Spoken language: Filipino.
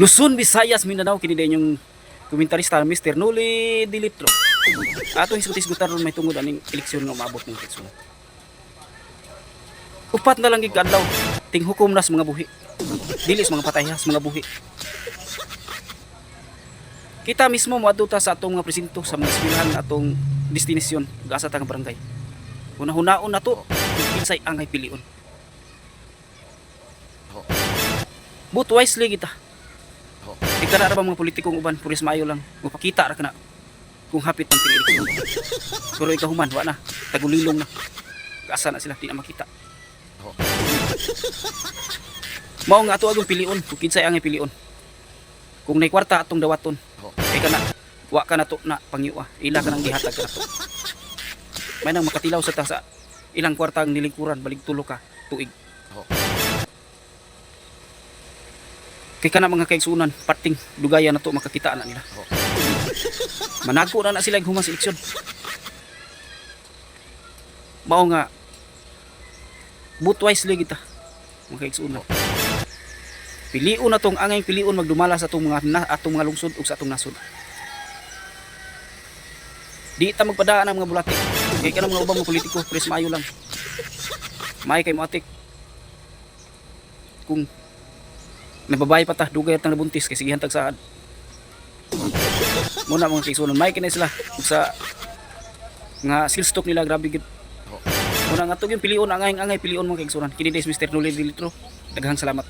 Luzon, Visayas, Mindanao kini din yung komentarista Mr. Nuli Dilitro. Ato hisgot-hisgotan ron may tungod aning eleksyon nga maabot ng eleksyon. Upat na lang kadlaw ting hukom nas mga buhi. Dili mga patayas mga buhi. Kita mismo moadto ta sa atong mga presinto sa mga eskwelahan atong destinasyon gasa ta nga barangay. Una-hunaon na to, kinsay angay pilion. But wisely kita. Ika na ra ba mga politikong uban, puris maayo lang. Mupakita ra ka na kung hapit ang pinilik. Pero ikaw human, wa na. Tagulilong na. Kaasa na sila, di na makita. Mao nga ato agong pilion, kung kinsay angay pilion. Kung nay kwarta atong dawaton, kay ka na, wa ka na to na pangyua. Ila ka nang gihatag ka na. May nang makatilaw sa ta sa ilang kwarta ang nilingkuran, balik tulo ka, tuig. Kay ka na mga kaigsunan, parting dugaya na to makakita na nila. Manago na na sila humas eleksyon. Mao nga, boot wisely kita, mga kaigsunan. Piliun na tong angay piliun magdumala sa atong mga na, atong mga lungsod ug sa atong nasod. Di ta magpadaan ang mga bulati. Kay kanang mga ubang mga politiko, pres maayo lang. May kay moatik. Kung may babae pa ta, dugay tang nabuntis kay sige hantag saad. Muna mga kaigsunan, may kinay sila sa nga skill stock nila grabe gid. Muna nga to yung piliun angay angay piliun mga kaigsunan. Kini des Mr. Nulin Dilitro. Daghang salamat.